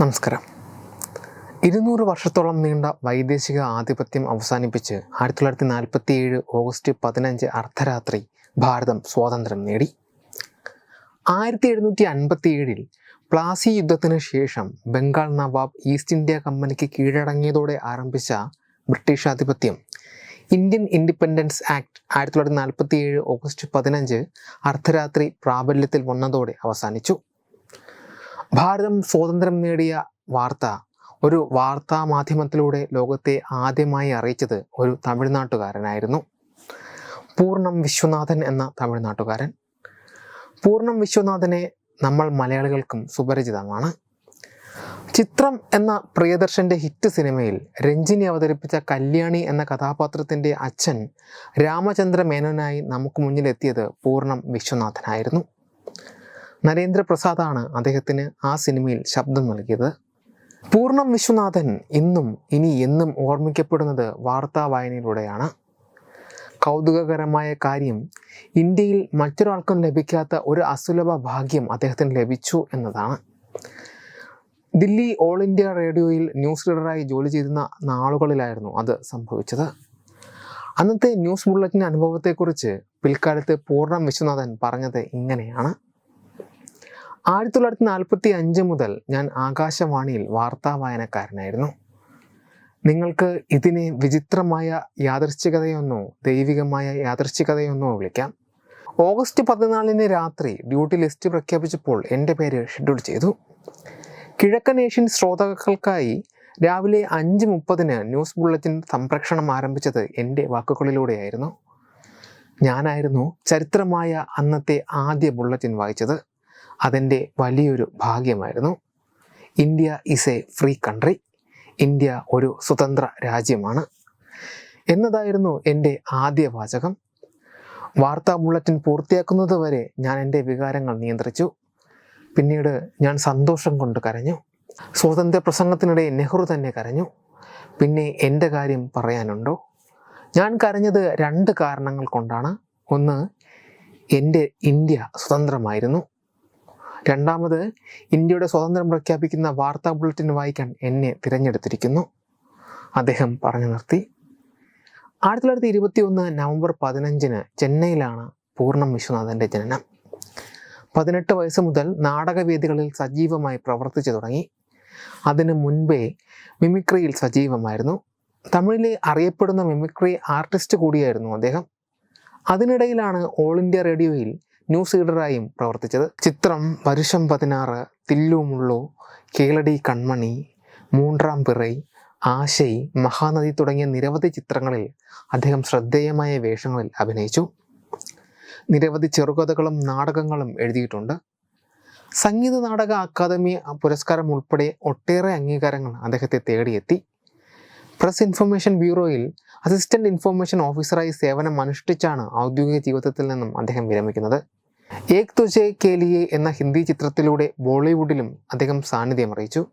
നമസ്കാരം. ഇരുന്നൂറ് വർഷത്തോളം നീണ്ട വൈദേശിക ആധിപത്യം അവസാനിപ്പിച്ച് ആയിരത്തി തൊള്ളായിരത്തി നാൽപ്പത്തി ഏഴ് ഓഗസ്റ്റ് പതിനഞ്ച് അർദ്ധരാത്രി ഭാരതം സ്വാതന്ത്ര്യം നേടി. ആയിരത്തി എഴുന്നൂറ്റി അൻപത്തി ഏഴിൽ പ്ലാസി യുദ്ധത്തിന് ശേഷം ബംഗാൾ നവാബ് ഈസ്റ്റ് ഇന്ത്യ കമ്പനിക്ക് കീഴടങ്ങിയതോടെ ആരംഭിച്ച ബ്രിട്ടീഷ് ആധിപത്യം. ഇന്ത്യൻ ഇൻഡിപെൻഡൻസ് ആക്ട് ആയിരത്തി തൊള്ളായിരത്തി നാൽപ്പത്തി ഏഴ് ഓഗസ്റ്റ് പതിനഞ്ച് അർദ്ധരാത്രി പ്രാബല്യത്തിൽ വന്നതോടെ അവസാനിച്ചു. ഭാരതം സ്വാതന്ത്ര്യം നേടിയ വാർത്ത ഒരു വാർത്താ മാധ്യമത്തിലൂടെ ലോകത്തെ ആദ്യമായി അറിയിച്ചത് ഒരു തമിഴ്നാട്ടുകാരനായിരുന്നു. പൂർണം വിശ്വനാഥൻ എന്ന തമിഴ്നാട്ടുകാരൻ. പൂർണം വിശ്വനാഥനെ നമ്മൾ മലയാളികൾക്കും സുപരിചിതമാണ്. ചിത്രം എന്ന പ്രിയദർശന്റെ ഹിറ്റ് സിനിമയിൽ രഞ്ജിനി അവതരിപ്പിച്ച കല്യാണി എന്ന കഥാപാത്രത്തിന്റെ അച്ഛൻ രാമചന്ദ്ര മേനോനായി നമുക്ക് മുന്നിലെത്തിയത് പൂർണം വിശ്വനാഥനായിരുന്നു. നരേന്ദ്രപ്രസാദാണ് അദ്ദേഹത്തിന് ആ സിനിമയിൽ ശബ്ദം നൽകിയത്. പൂർണം വിശ്വനാഥൻ ഇന്നും ഇനി എന്നും ഓർമ്മിക്കപ്പെടുന്നത് വാർത്താ വായനയിലൂടെയാണ്. കൗതുകകരമായ കാര്യം ഇന്ത്യയിൽ മറ്റൊരാൾക്കും ലഭിക്കാത്ത ഒരു അസുലഭ ഭാഗ്യം അദ്ദേഹത്തിന് ലഭിച്ചു എന്നതാണ്. ദില്ലി ഓൾ ഇന്ത്യ റേഡിയോയിൽ ന്യൂസ് റീഡറായി ജോലി ചെയ്യുന്ന നാളുകളിലായിരുന്നു അത് സംഭവിച്ചത്. അന്നത്തെ ന്യൂസ് ബുള്ളറ്റിന്റെ അനുഭവത്തെക്കുറിച്ച് പിൽക്കാലത്ത് പൂർണം വിശ്വനാഥൻ പറഞ്ഞത് ഇങ്ങനെയാണ്. ആയിരത്തി തൊള്ളായിരത്തി നാൽപ്പത്തി അഞ്ച് മുതൽ ഞാൻ ആകാശവാണിയിൽ വാർത്താ വായനക്കാരനായിരുന്നു. നിങ്ങൾക്ക് ഇതിനെ വിചിത്രമായ യാദർശികതയൊന്നോ ദൈവികമായ യാദർശികതയൊന്നോ വിളിക്കാം. ഓഗസ്റ്റ് പതിനാലിന് രാത്രി ഡ്യൂട്ടി ലിസ്റ്റ് പ്രഖ്യാപിച്ചപ്പോൾ എന്റെ പേര് ഷെഡ്യൂൾ ചെയ്തു. കിഴക്കൻ ഏഷ്യൻ ശ്രോതാക്കൾക്കായി രാവിലെ അഞ്ച് മുപ്പതിന് ന്യൂസ് ബുള്ളറ്റിൻ സംപ്രേഷണം ആരംഭിച്ചത് എന്റെ വാക്കുകളിലൂടെയായിരുന്നു. ഞാനായിരുന്നു ചരിത്രമായ അന്നത്തെ ആദ്യ ബുള്ളറ്റിൻ വായിച്ചത്. അതെന്റെ വലിയൊരു ഭാഗ്യമായിരുന്നു. India is a free country India ഒരു സ്വതന്ത്ര രാജ്യമാണ്. എന്നതായിരുന്നു എന്റെ ആദ്യ വാചകം. വാർത്താ ബുള്ളറ്റിൻ പൂർത്തിയാക്കുന്നത് വരെ ഞാൻ എന്റെ വികാരങ്ങൾ നിയന്ത്രിച്ചു. പിന്നീട് ഞാൻ സന്തോഷം കൊണ്ട് കരഞ്ഞു. സ്വാതന്ത്ര്യ പ്രസംഗത്തിനിടെ നെഹ്റു തന്നെ കരഞ്ഞു. പിന്നെ എന്റെ കാര്യം പറയാനുണ്ടോ? ഞാൻ കരഞ്ഞത് രണ്ട് കാരണങ്ങൾ കൊണ്ടാണ്. ഒന്ന് എന്റെ ഇന്ത്യ സ്വതന്ത്രമായിരുന്നു. രണ്ടാമത് ഇന്ത്യയുടെ സ്വാതന്ത്ര്യം പ്രഖ്യാപിക്കുന്ന വാർത്താ ബുള്ളറ്റിൻ വായിക്കാൻ എന്നെ തിരഞ്ഞെടുത്തിരിക്കുന്നു. അദ്ദേഹം പറഞ്ഞു നിർത്തി. ആയിരത്തി തൊള്ളായിരത്തി ഇരുപത്തി ഒന്ന് നവംബർ പതിനഞ്ചിന് ചെന്നൈയിലാണ് പൂർണം വിശ്വനാഥന്റെ ജനനം. പതിനെട്ട് വയസ്സ് മുതൽ നാടകവേദികളിൽ സജീവമായി പ്രവർത്തിച്ചു തുടങ്ങി. അതിനു മുൻപേ മിമിക്രിയിൽ സജീവമായിരുന്നു. തമിഴിലെ അറിയപ്പെടുന്ന മിമിക്രി ആർട്ടിസ്റ്റ് കൂടിയായിരുന്നു അദ്ദേഹം. അതിനിടയിലാണ് ഓൾ ഇന്ത്യ റേഡിയോയിൽ ന്യൂസ് റീഡറായും പ്രവർത്തിച്ചത്. ചിത്രം വരുഷം പതിനാറ് തില്ലുമുള്ളു കേളടി കൺമണി മൂണ്ടാം പിറൈ ആശൈ മഹാനദി തുടങ്ങിയ നിരവധി ചിത്രങ്ങളിൽ അദ്ദേഹം ശ്രദ്ധേയമായ വേഷങ്ങളിൽ അഭിനയിച്ചു. നിരവധി ചെറുകഥകളും നാടകങ്ങളും എഴുതിയിട്ടുണ്ട്. സംഗീത നാടക അക്കാദമി പുരസ്കാരം ഉൾപ്പെടെ ഒട്ടേറെ അംഗീകാരങ്ങൾ അദ്ദേഹത്തെ തേടിയെത്തി. പ്രസ് ഇൻഫർമേഷൻ ബ്യൂറോയിൽ അസിസ്റ്റന്റ് ഇൻഫർമേഷൻ ഓഫീസറായി സേവനം അനുഷ്ഠിച്ചാണ് ഔദ്യോഗിക ജീവിതത്തിൽ നിന്നും അദ്ദേഹം വിരമിക്കുന്നത്. ഏക് തുജെ കേലിയെ എന്ന ഹിന്ദി ചിത്രത്തിലൂടെ ബോളിവുഡിലും അദ്ദേഹം സാന്നിധ്യം അറിയിച്ചു.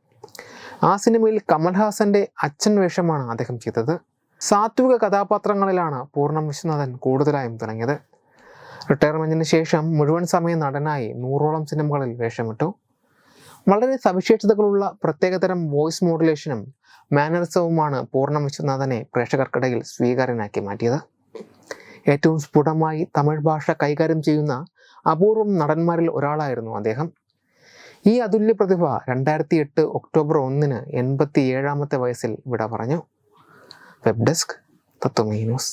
ആ സിനിമയിൽ കമൽഹാസന്റെ അച്ഛൻ വേഷമാണ് അദ്ദേഹം ചെയ്തത്. സാത്വിക കഥാപാത്രങ്ങളിലാണ് പൂർണം വിശ്വനാഥൻ കൂടുതലായും തുടങ്ങിയത് റിട്ടയർമെന്റിന് ശേഷം മുഴുവൻ സമയ നടനായി നൂറോളം സിനിമകളിൽ വേഷമിട്ടു. വളരെ സവിശേഷതകളുള്ള പ്രത്യേകതരം വോയിസ് മോഡുലേഷനും മാനറിസവുമാണ് പൂർണം വിശ്വനാഥനെ പ്രേക്ഷകർക്കിടയിൽ സ്വീകാര്യനാക്കി മാറ്റിയത്. ഏറ്റവും സ്ഫുടമായി തമിഴ് ഭാഷ കൈകാര്യം ചെയ്യുന്ന അപൂർവം നടന്മാരിൽ ഒരാളായിരുന്നു അദ്ദേഹം. ഈ അതുല്യ പ്രതിഭ രണ്ടായിരത്തി എട്ട് ഒക്ടോബർ ഒന്നിന് എൺപത്തി ഏഴാമത്തെ വയസ്സിൽ വിട പറഞ്ഞു. Web desk Tatwamayi news.